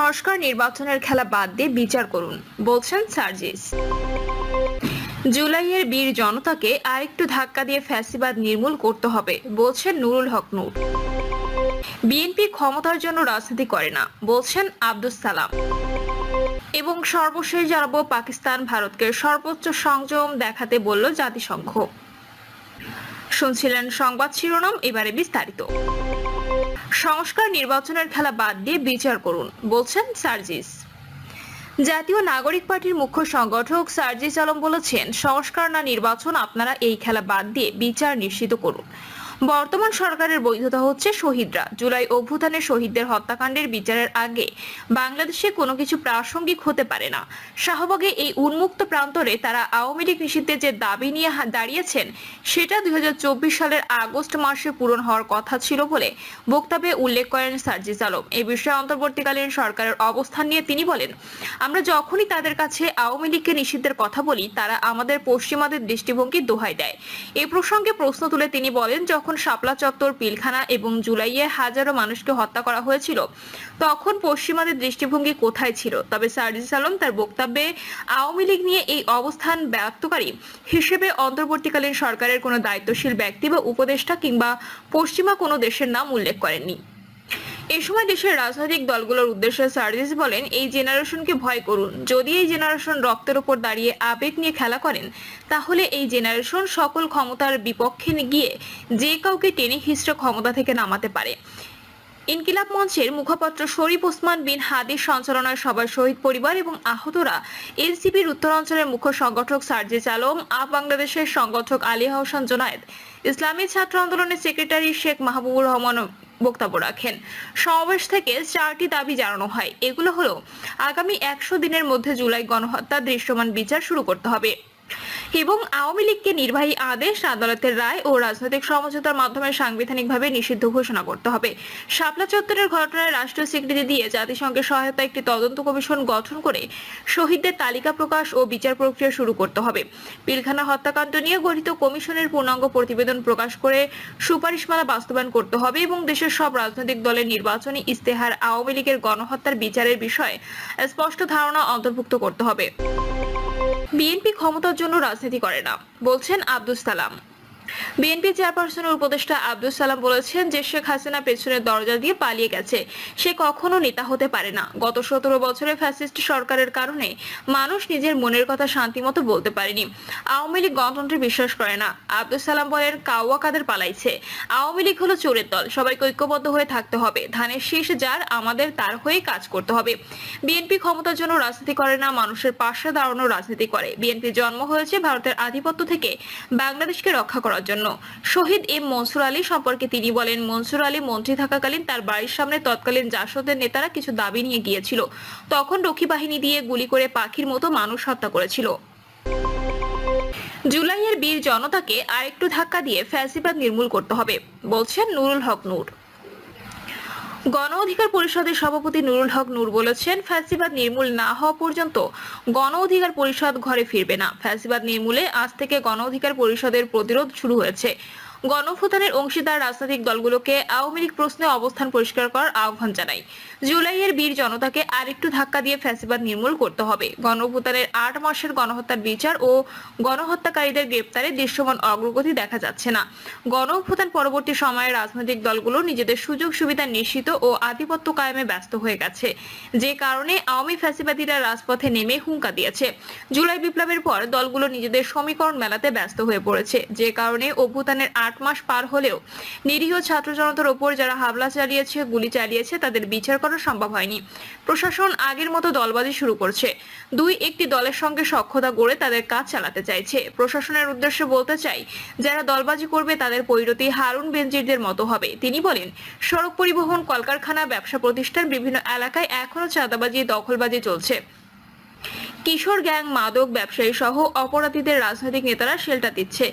সংস্কার নির্বাচনের খেলা বাদ দিয়ে বিচার করুন, বলছেন সার্জিস। জুলাইয়ের বীর জনতাকে আরেকটু ধাক্কা দিয়ে ফ্যাসিবাদ নির্মূল করতে হবে, বলছেন নুরুল হক নূর। বিএনপি ক্ষমতার জন্য রাজনীতি করে না, বলছেন আব্দুস সালাম। এবং সর্বশেষ জানাব, পাকিস্তান ভারতকে সর্বোচ্চ সংযম দেখাতে বলল জাতিসংঘ। শুনছিলেন সংবাদ শিরোনাম, এবারে বিস্তারিত। সংস্কার নির্বাচনের খেলা বাদ দিয়ে বিচার করুন, বলছেন সার্জিস। জাতীয় নাগরিক পার্টির মুখ্য সংগঠক সার্জিস আলম বলেছেন, সংস্কার না নির্বাচন, আপনারা এই খেলা বাদ দিয়ে বিচার নিশ্চিত করুন। বর্তমান সরকারের বৈধতা হচ্ছে শহীদরা। জুলাই অভ্যুত্থানের শহীদদের হত্যাকাণ্ডের বিচারের আগে বাংলাদেশে কোনো কিছু প্রাসঙ্গিক হতে পারে না। শাহবাগে এই উন্মুক্ত প্রান্তরে তারা আওয়ামী লীগ নিষিদ্ধের যে দাবি নিয়ে দাঁড়িয়েছেন, সেটা দু হাজার চব্বিশ সালের আগস্ট মাসে পূরণ হওয়ার কথা ছিল বলে বক্তব্যে উল্লেখ করেন সার্জিস আলম। এই বিষয়ে অন্তর্বর্তীকালীন সরকারের অবস্থান নিয়ে তিনি বলেন, আমরা যখনই তাদের কাছে আওয়ামী লীগকে নিষিদ্ধের কথা বলি, তারা আমাদের পশ্চিমাদের দৃষ্টিভঙ্গি দোহাই দেয়। এ প্রসঙ্গে প্রশ্ন তুলে তিনি বলেন, যখন শাপলা চত্বর, পিলখানা এবং জুলাইয়ে হাজারো মানুষকে হত্যা করা হয়েছিল, তখন পশ্চিমাদের দৃষ্টিভঙ্গি কোথায় ছিল? তবে সার্জিস আলম তার বক্তব্যে আওয়ামী লীগ নিয়ে এই অবস্থান ব্যক্তকারী হিসেবে অন্তর্বর্তীকালীন সরকারের কোনো দায়িত্বশীল ব্যক্তি বা উপদেষ্টা কিংবা পশ্চিমা কোনো দেশের নাম উল্লেখ করেননি। এই সময় দেশের রাজনৈতিক দলগুলোর উদ্দেশ্যে সার্জিস বলেন, এই জেনারেশনকে ভয় করুন। যদি এই জেনারেশন রক্তের উপর দাঁড়িয়ে আবেগ নিয়ে খেলা করেন, তাহলে এই জেনারেশন সকল ক্ষমতার বিপক্ষে গিয়ে যে কাউকে টেনে হিস্ট্রে ক্ষমতা থেকে নামাতে পারে। ইনকিলাব মঞ্চের মুখপাত্র শরীফ ওসমান বিন হাদির সঞ্চালনায় সবার শহীদ পরিবার এবং আহতরা এনসিপির উত্তরাঞ্চলের মুখ্য সংগঠক সার্জিস আলম, আপ বাংলাদেশের সংগঠক আলী হোসেন জোনায়েদ, ইসলামী ছাত্র আন্দোলনের সেক্রেটারি শেখ মাহবুবুর রহমান বক্তব্য রাখেন। সমাবেশ থেকে চারটি দাবি জানানো হয়। এগুলো হলো, আগামী একশো দিনের মধ্যে জুলাই গণহত্যার দৃশ্যমান বিচার শুরু করতে হবে। এবং আওয়ামী লীগকে নির্বাহী আদেশ, আদালতের রায় ও রাজনৈতিক সমঝোতার মাধ্যমে সাংবিধানিকভাবে নিষিদ্ধ ঘোষণা করতে হবে। শাপলা চত্বরের ঘটনায় রাষ্ট্রীয় স্বীকৃতি দিয়ে জাতিসংঘের সহায়তা একটি তদন্ত কমিশন গঠন করে শহীদদের তালিকা প্রকাশ ও বিচার প্রক্রিয়া শুরু করতে হবে। পিলখানা হত্যাকাণ্ড নিয়ে গঠিত কমিশনের পূর্ণাঙ্গ প্রতিবেদন প্রকাশ করে সুপারিশমালা বাস্তবায়ন করতে হবে এবং দেশের সব রাজনৈতিক দলের নির্বাচনী ইস্তেহার আওয়ামী লীগের গণহত্যার বিচারের বিষয়ে স্পষ্ট ধারণা অন্তর্ভুক্ত করতে হবে। বিএনপি ক্ষমতার জন্য রাজনীতি করে না বলছেন আব্দুস সালাম। বিএনপি চেয়ারপারসনের উপদেষ্টা আব্দুল সালাম বলেছেন যে শেখ হাসিনা পেছনের দরজা দিয়ে পালিয়ে গেছে। সে কখনো নেতা হতে পারে না। গত সতেরো বছরে ফ্যাসিস্ট সরকারের কারণে মানুষ নিজের মনের কথা শান্তিমতো বলতে পারেনি। আওয়ামী লীগ গণতন্ত্রে বিশ্বাস করে না। আব্দুল সালাম বলেন কাউয়া কাদের পালাইছে? আওয়ামী লীগ হলো চোরের দল। সবাইকে ঐক্যবদ্ধ হয়ে থাকতে হবে। ধানের শীষ যার, আমাদের তার হয়ে কাজ করতে হবে। বিএনপি ক্ষমতার জন্য রাজনীতি করে না, মানুষের পাশে দাঁড়ানোর রাজনীতি করে। বিএনপির জন্ম হয়েছে ভারতের আধিপত্য থেকে বাংলাদেশকে রক্ষা করার জন্য। শহীদ এম মনসুর আলী সম্পর্কে তিনি বলেন, মনসুর আলী মন্ত্রী থাকাকালীন তার বাড়ির সামনে তৎকালীন জাসদের নেতারা কিছু দাবি নিয়ে গিয়েছিল। তখন রক্ষী বাহিনী দিয়ে গুলি করে পাখির মতো মানুষ হত্যা করেছিল। জুলাইয়ের বীর জনতাকে আরেকটু ধাক্কা দিয়ে ফ্যাসিবাদ নির্মূল করতে হবে, বলছেন নুরুল হক নূর। গণ অধিকার পরিষদের সভাপতি নুরুল হক নূর বলেছেন, ফ্যাসিবাদ নির্মূল না হওয়া পর্যন্ত গণ অধিকার পরিষদ ঘরে ফিরবে না। ফ্যাসিবাদ নির্মূলে আজ থেকে গণ অধিকার পরিষদের প্রতিরোধ শুরু হয়েছে। গণভোটানের অংশীদার রাজনৈতিক দলগুলোকে আওয়ামী লীগ প্রশ্নে অবস্থান পরিষ্কার করার আহ্বান জানাই জুলাইয়ের বীর জনতাকে আরেকটু ধাক্কা দিয়ে ফ্যাসিবাদ নির্মূল করতে হবে। গণভোটানের আট মাসের গণহত্যার বিচার ও গণহত্যাকারীদের গ্রেপ্তারে দৃশ্যমান অগ্রগতি দেখা যাচ্ছে না। গণভোটান পরবর্তী সময়ে রাজনৈতিক দলগুলো নিজেদের সুযোগ সুবিধা নিশ্চিত ও আধিপত্য কায়েমে ব্যস্ত হয়ে গেছে। যে কারণে আওয়ামী ফ্যাসিবাদীরা রাজপথে নেমে হুঙ্কা দিয়েছে। জুলাই বিপ্লবের পর দলগুলো নিজেদের সমীকরণ মেলাতে ব্যস্ত হয়ে পড়েছে। যে কারণে অভ্যুত্থানের আট মাস পার হলেও নিরীহ ছাত্র জনতার ওপর যারা হামলা চালিয়েছে, গুলি চালিয়েছে, তাদের বিচার সম্ভব হয়নি। প্রশাসন আগের মতো দলবাজি শুরু করছে। দুই একটি দলের সঙ্গে সক্ষতা গড়ে তাদের কাজ চালাতে চাইছে। প্রশাসনের উদ্দেশ্যে বলতে চাই, যারা দলবাজি করবে তাদের পরিণতি হারুন বেঞ্জিরদের মতো হবে। তিনি বলেন, সড়ক পরিবহন, কলকারখানা, ব্যবসা প্রতিষ্ঠান বিভিন্ন এলাকায় এখনও চাঁদাবাজি, দখলবাজি চলছে। কিশোর গ্যাং, মাদক ব্যবসায়ী সহ অপরাধীদের রাজনৈতিক নেতারা শেল্টার দিচ্ছে।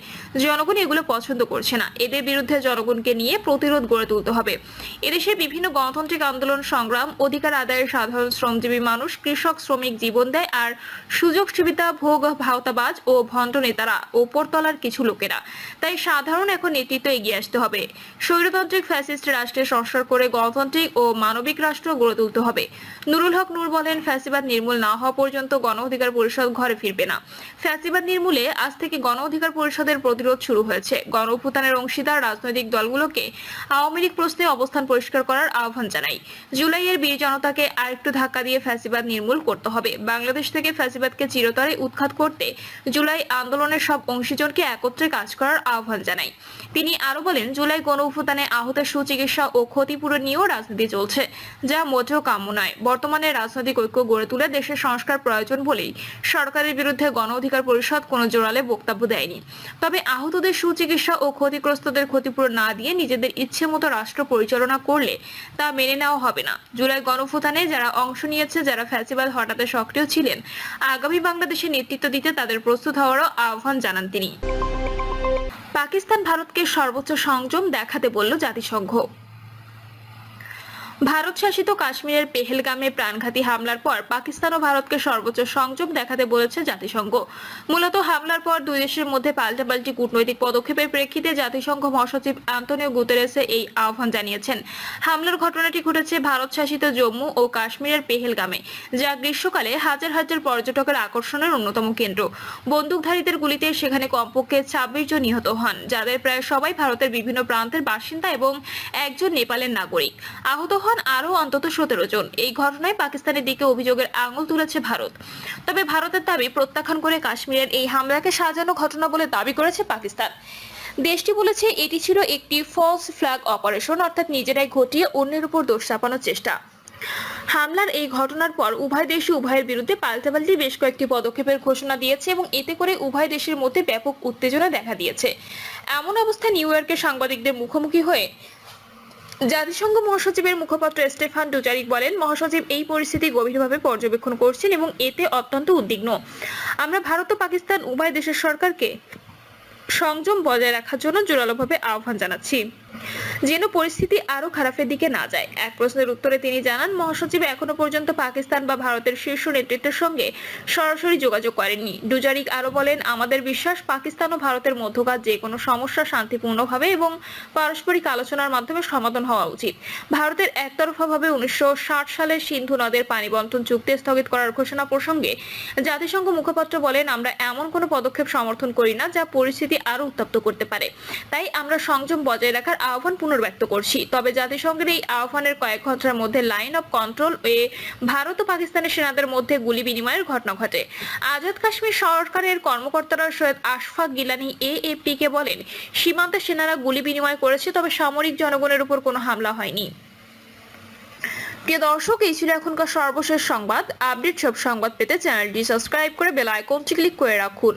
জনগণ এগুলো পছন্দ করছে না। এদের বিরুদ্ধে জনগণকে নিয়ে প্রতিরোধ গড়ে তুলতে হবে। এদেশে বিভিন্ন গণতান্ত্রিক আন্দোলন, সংগ্রাম, অধিকার আদায়ের সাধারণ শ্রমজীবী মানুষ, কৃষক, শ্রমিক জীবন দেয় আর সুযোগ সুবিধা, ভোগ ভাওতাবাজ ও ভণ্ড নেতারা ওপরতলার কিছু লোকেরা। তাই সাধারণ এখন নেতৃত্ব এগিয়ে আসতে হবে। স্বৈরতান্ত্রিক ফ্যাসিস্ট রাষ্ট্রের সংস্কার করে গণতান্ত্রিক ও মানবিক রাষ্ট্র গড়ে তুলতে হবে। নুরুল হক নূর বলেন, ফ্যাসিবাদ নির্মূল না হওয়া পর্যন্ত গণ অধিকার পরিষদ ঘরে ফিরবে না। ফ্যাসিবাদ নির্মূলে আজ থেকে গণ অধিকার পরিষদের প্রতিরোধ শুরু হয়েছে। গণ অভ্যুত্থানের অংশীদার রাজনৈতিক দলগুলোকে আওয়ামী লীগ প্রশ্নে অবস্থান পরিষ্কার করার আহ্বান জানাই জুলাইয়ের বীর জনতাকে আরেকটু ধাক্কা দিয়ে ফ্যাসিবাদ নির্মূল করতে হবে। বাংলাদেশ থেকে ফ্যাসিবাদকে চিরতরে উৎখাত করতে জুলাই আন্দোলনের সব অংশীজনকে একত্রে কাজ করার আহ্বান জানাই তিনি আরও বলেন, জুলাই গণ অভ্যুত্থানে আহতের সুচিকিৎসা ও ক্ষতিপূরণ নিয়েও রাজনীতি চলছে, যা মোটেও কাম্য নয়। বর্তমানে রাজনৈতিক ঐক্য গড়ে তুলে দেশের সংস্কার প্রয়োজন বলেই সরকারের বিরুদ্ধে গণ অধিকার পরিষদ কোনো জোরালে বক্তব্য দেয়নি। তবে আহতদের সুচিকিৎসা ও ক্ষতিগ্রস্তদের ক্ষতিপূরণ না দিয়ে নিজেদের ইচ্ছে মতো রাষ্ট্র পরিচালনা করলে তা মেনে নেওয়া হবে না। জুলাই গণফুতানে যারা অংশ নিয়েছে, যারা ফ্যাসিবাদ হঠাতে সক্রিয় ছিলেন, আগামী বাংলাদেশে নেতৃত্ব দিতে তাদের প্রস্তুত হওয়ারও আহ্বান জানান তিনি। পাকিস্তান ভারতকে সর্বোচ্চ সংযম দেখাতে বলল জাতিসংঘ। ভারত শাসিত কাশ্মীরের পেহেলগামে প্রাণঘাতী হামলার পর পাকিস্তান ও ভারতকে সর্বোচ্চ সংযম দেখাতে বলেছে জাতিসংঘ। মূলত হামলার পর দুই দেশের মধ্যে পাল্টাপাল্টি কূটনৈতিক পদক্ষেপের প্রেক্ষিতে জাতিসংঘ মহাসচিব আন্তনিও গুতেরেসে এই আহ্বান জানিয়েছেন। হামলার ঘটনাটি ঘটেছে ভারত শাসিত জম্মু ও কাশ্মীরের পেহেলগামে, যা গ্রীষ্মকালে হাজার হাজার পর্যটকের আকর্ষণের অন্যতম কেন্দ্র। বন্দুকধারীদের গুলিতে সেখানে কমপক্ষে ছাব্বিশ জন নিহত হন, যাদের প্রায় সবাই ভারতের বিভিন্ন প্রান্তের বাসিন্দা এবং একজন নেপালের নাগরিক। আহত হন আরও অন্তত সতেরো জন। এই ঘটনায় পাকিস্তানের দিকে অভিযোগের আঙুল তুলেছে ভারত। তবে ভারতের দাবি, প্রত্যাখ্যান করে কাশ্মীরের এই হামলাকে সাজানো ঘটনা বলে দাবি করেছে পাকিস্তান। দেশটি বলেছে, এটি ছিল একটি ফলস ফ্ল্যাগ অপারেশন অর্থাৎ নিজেরাই ঘটিয়ে অন্যের উপর দোষ চাপানোর চেষ্টা। হামলার এই ঘটনার পর উভয় দেশই উভয়ের বিরুদ্ধে পাল্টাপাল্টি বেশ কয়েকটি পদক্ষেপের ঘোষণা দিয়েছে এবং এতে করে উভয় দেশের মধ্যে ব্যাপক উত্তেজনা দেখা দিয়েছে। এমন অবস্থায় নিউ ইয়র্কের সাংবাদিকদের মুখোমুখি হয়ে জাতিসংঘ মহাসচিবের মুখপাত্র স্টেফান ডুজারিক বলেন, মহাসচিব এই পরিস্থিতি গভীরভাবে পর্যবেক্ষণ করছেন এবং এতে অত্যন্ত উদ্বিগ্ন। আমরা ভারত ও পাকিস্তান উভয় দেশের সরকারকে সংযম বজায় রাখার জন্য জোরালোভাবে আহ্বান জানাচ্ছি। যেন পরিস্থিতি আরও খারাপের দিকে না যায়। এক প্রশ্নের উত্তরে তিনি জানান, মহাসচিব এখনও পর্যন্ত পাকিস্তান বা ভারতের শীর্ষ নেতৃত্বের সঙ্গে সরাসরি যোগাযোগ করেননি। ডুজারিক আরও বলেন, আমাদের বিশ্বাস পাকিস্তান ও ভারতের মধ্যকার যে কোনো সমস্যা শান্তিপূর্ণভাবে এবং পারস্পরিক আলোচনার মাধ্যমে সমাধান হওয়া উচিত। ভারতের একতরফাভাবে উনিশশো ষাট সালে সিন্ধু নদের পানি বন্টন চুক্তি স্থগিত করার ঘোষণা প্রসঙ্গে জাতিসংঘ মুখপাত্র বলেন, আমরা এমন কোনো পদক্ষেপ সমর্থন করি না যা পরিস্থিতি আরও উত্তপ্ত করতে পারে। তাই আমরা সংযম বজায় রাখার আহ্বান পুনর্ব্যক্ত করছি। তবে জাতিসংঘের এই আহ্বানের কয়েক ঘণ্টার মধ্যে লাইন অফ কন্ট্রোল এ ভারত ও পাকিস্তানের সেনাদের মধ্যে গুলি বিনিময়ের ঘটনা ঘটে। আজাদ কাশ্মীর সরকারের কর্মকর্তারা সৈয়দ আশফাক গিলানি এ এএপি কে বলেন, সীমান্তে সেনারা গুলি বিনিময় করেছে, তবে সামরিক জনগণের উপর কোনো হামলা হয়নি। প্রিয় দর্শক, এই ছিল এখনকার সর্বশেষ সংবাদ। আপডেট সব সংবাদ পেতে চ্যানেলটি সাবস্ক্রাইব করে বেল আইকনটি ক্লিক করে রাখুন।